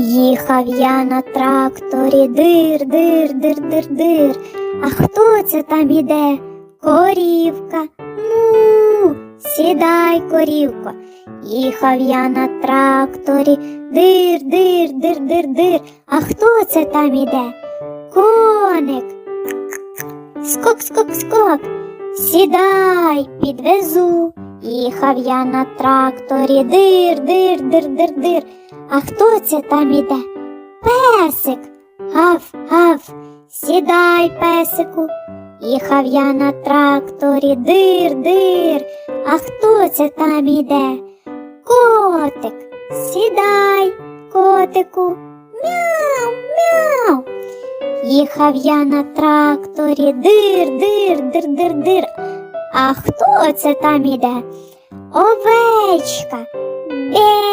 Їхав я на тракторі дир, дир, дир, дир, дир. А хто це там іде? Корівка. Ну, сідай, корівко. Їхав я на тракторі дир, дир, дир, дир, дир. А хто це там іде? Коник. Скок, скок, скок. Сідай, підвезу. Їхав я на тракторі дир, дир, дир, дир, дир. А хто це там іде? Песик. Гав, гав. Сідай, песику. Їхав я на тракторі дир, дир. А хто це там іде? Котик. Сідай, котику. Мяу, мяу. Їхав я на тракторі дир, дир, дир, дир, дир. А хто це там іде? Овечка. Сідай,